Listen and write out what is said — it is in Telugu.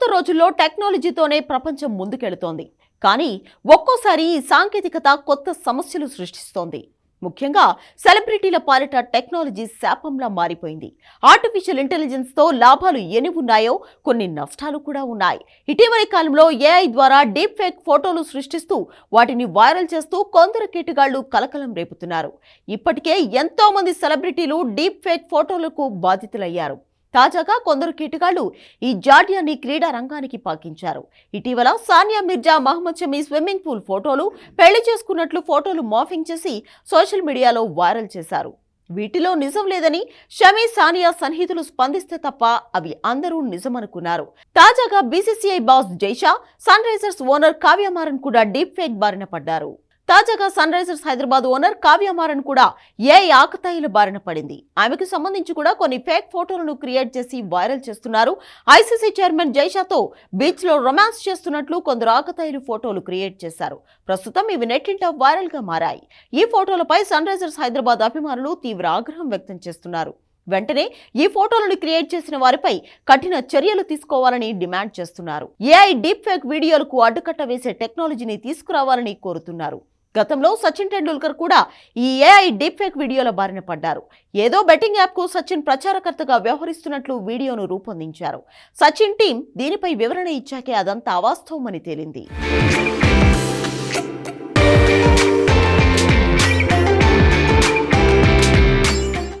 ప్రస్తుత రోజుల్లో టెక్నాలజీతోనే ప్రపంచం ముందుకెళుతోంది. కానీ ఒక్కోసారి ఈ సాంకేతికత కొత్త సమస్యలు సృష్టిస్తోంది. ముఖ్యంగా సెలబ్రిటీల పాలిట టెక్నాలజీ శాపంలా మారిపోయింది. ఆర్టిఫిషియల్ ఇంటెలిజెన్స్తో లాభాలు ఎన్ని ఉన్నాయో కొన్ని నష్టాలు కూడా ఉన్నాయి. ఇటీవలి కాలంలో ఏఐ ద్వారా డీప్ ఫేక్ ఫోటోలు సృష్టిస్తూ వాటిని వైరల్ చేస్తూ కొందరు కీటగాళ్ళు కలకలం రేపుతున్నారు. ఇప్పటికే ఎంతోమంది సెలబ్రిటీలు డీప్ ఫేక్ ఫోటోలకు బాధితులయ్యారు. తాజాగా కొందరు కీటగాళ్ళు ఈ జాడ్యాన్ని క్రీడా రంగానికి పాకించారు. ఇటీవల సానియా మిర్జా మహమ్మద్ షమీ స్విమ్మింగ్ పూల్ ఫోటోలు పెళ్ళి చేసుకున్నట్లు ఫోటోలు మాఫింగ్ చేసి సోషల్ మీడియాలో వైరల్ చేశారు. వీటిలో నిజం లేదని షమీ సానియా సన్నిహితులు స్పందిస్తే తప్ప అవి అందరూ నిజమనుకున్నారు. తాజాగా BCCI boss Jay Shah Sunrisers owner Kavya Maran కూడా డీప్ ఫేక్ బారిన పడ్డారు. తాజాగా sun Risers Hyderabad owner Kavya Maran కూడా ఏ ఆకతాయిల బారిన పడింది. ఆమెకు సంబంధించి కూడా కొన్ని ఫేక్ ఫోటోలను క్రియేట్ చేసి వైరల్ చేస్తున్నారు. ఐసీసీ చైర్మన్ జైషాతో బీచ్లో రొమాన్స్ చేస్తున్నట్లు కొందరు ఆకతాయిలు ఫోటోలు క్రియేట్ చేశారు. ప్రస్తుతం ఇవి నెట్టింట వైరల్గా మారాయి. ఈ ఫోటోలపై సన్ రైజర్స్ హైదరాబాద్ అభిమానులు తీవ్ర ఆగ్రహం వ్యక్తం చేస్తున్నారు. వెంటనే ఈ ఫోటోలను క్రియేట్ చేసిన వారిపై కఠిన చర్యలు తీసుకోవాలని డిమాండ్ చేస్తున్నారు. ఏఐ డీప్ ఫేక్ వీడియోలకు అడ్డుకట్ట వేసే టెక్నాలజీని తీసుకురావాలని కోరుతున్నారు. గతంలో సచిన్ టెండూల్కర్ కూడా ఈ ఏఐ డీప్ ఫేక్ వీడియోల బారిన పడ్డారు. ఏదో బెట్టింగ్ యాప్కు సచిన్ ప్రచారకర్తగా వ్యవహరిస్తున్నట్లు వీడియోను రూపొందించారు. సచిన్ టీం దీనిపై వివరణ ఇచ్చాకే అదంతా అవాస్తవమని తేలింది.